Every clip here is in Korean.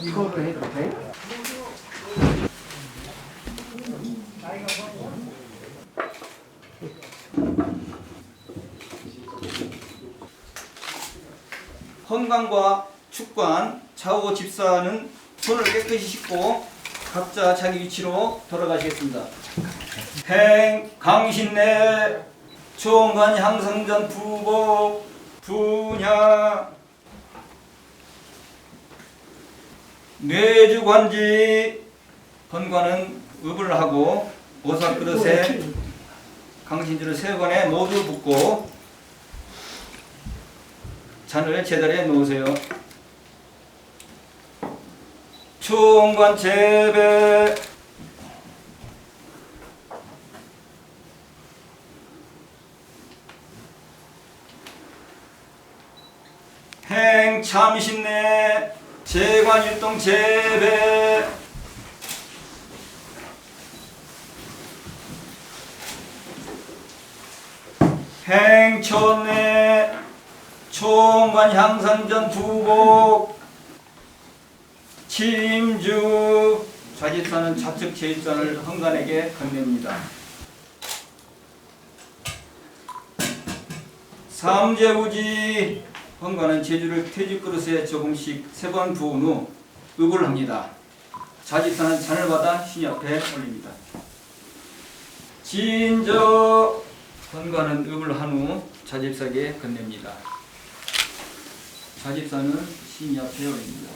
이거를 해도 돼? 헌관과 축관, 좌우 집사는 손을 깨끗이 씻고 각자 자기 위치로 돌아가시겠습니다. 행, 강신내, 총관 향성전 부복, 분야, 뇌주관지, 헌관은 읍을 하고 오사 그릇에 강신주를 세 번에 모두 붓고 잔을 제자리에 놓으세요. 총관 재배 행 참신내 재관일동 재배. 행천내 총관 향상전 부복 침주. 좌집사는 좌측 제입산을 헌관에게 건넵니다. 삼재우지 헌관은 제주를 퇴직 그릇에 조금씩 세 번 부은 후 읍을 합니다. 좌집사는 잔을 받아 신이 앞에 올립니다. 진저 헌관은 읍을 한후 좌집사에게 건넵니다. 좌집사는 신이 앞에 올립니다.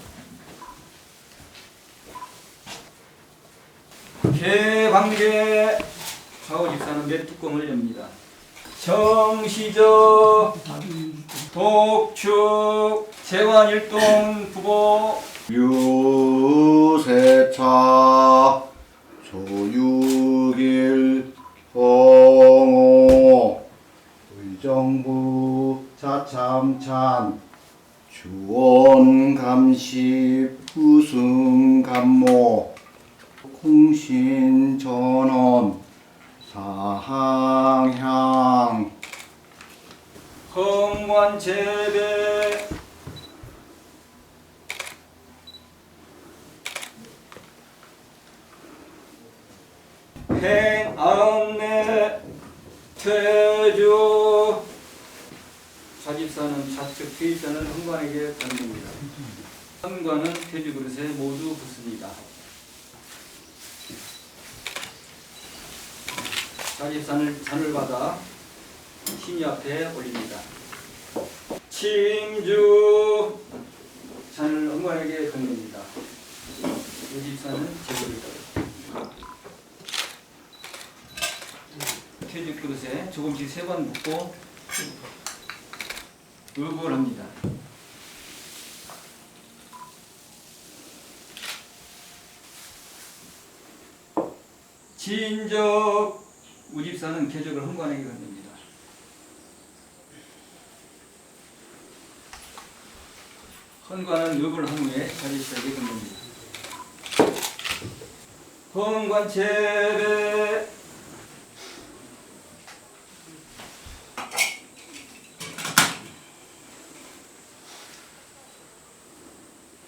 개관계 좌우 집사는 몇 뚜껑을 엽니다. 정시적 독축. 재관일동 부보. 유세차. 조육일 홍호. 의정부. 자참찬. 주원감시 부승감모. 콩신전원. 사항향 험관 재배 행아흔네 퇴주 좌집사는 좌측 퇴입사는 헌관에게 건립니다. 헌관은 퇴주 그릇에 모두 붙습니다. 좌집사는 잔을 받아 신이 앞에 올립니다. 침주 잔을 엄관에게 건넵니다. 이 집사는 제거를 퇴직 그릇에 조금씩 세 번 붓고 의복을 합니다. 진적 우집사는 계적을 헌관에게 건넵니다. 헌관은 읍을 한 후에 자리시에게 건넵니다. 헌관 재배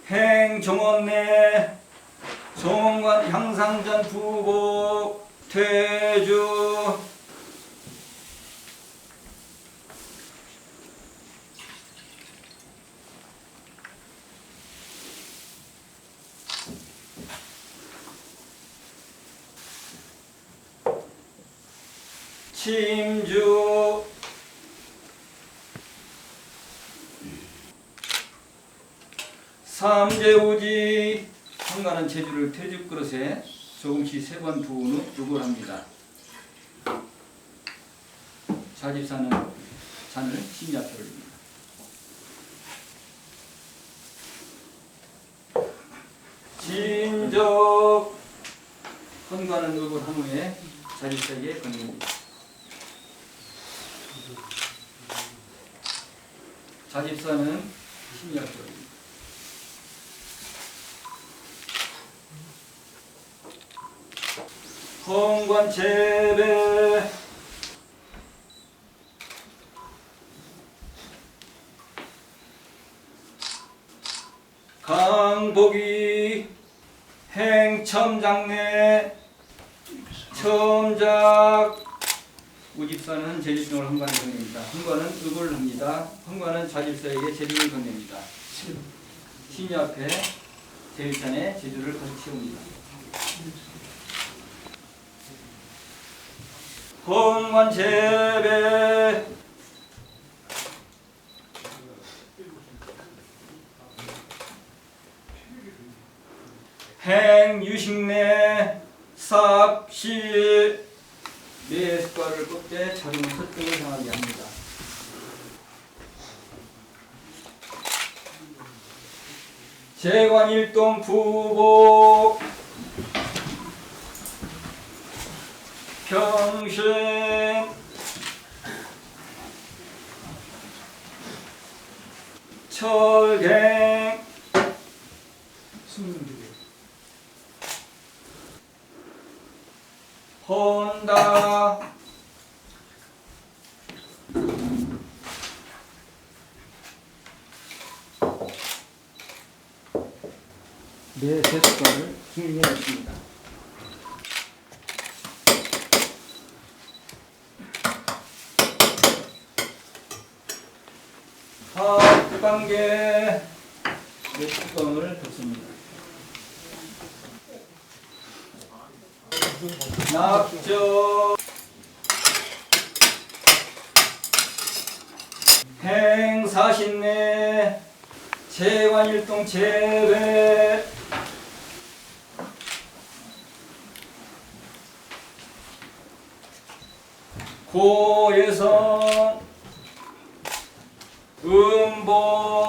행정원내 정원관 향상전 부복 퇴주 침주 삼재우지 한가는 제주를 퇴직 그릇에 조금씩 세 번 부은 후 두골 합니다. 자집사는 잔을 신이 앞에 올립니다. 진적 헌가는 읍을 한 후에 자집사에게 건립니다. 자집사는 올립니다. 헌관 재배 강복이 행첨장례 첨작 우집사는 제주중을 헌관에 건넵니다. 헌관은 읍을 합니다. 헌관은 좌집사에게 제주를 건넵니다. 신유 앞에 제주를 가득 채웁니다. 헌관 제배 행유식내 삭시 네 숟가락을 꽂되 자동 설득을 향하게 합니다. 재관일동 부복 평생. 철갱 혼다 네 세숫가를 준비하였습니다. 합관계 네 뚜껑을 덮습니다. 낙조. 행사신내. 재관일동 재배. 고예성 음보.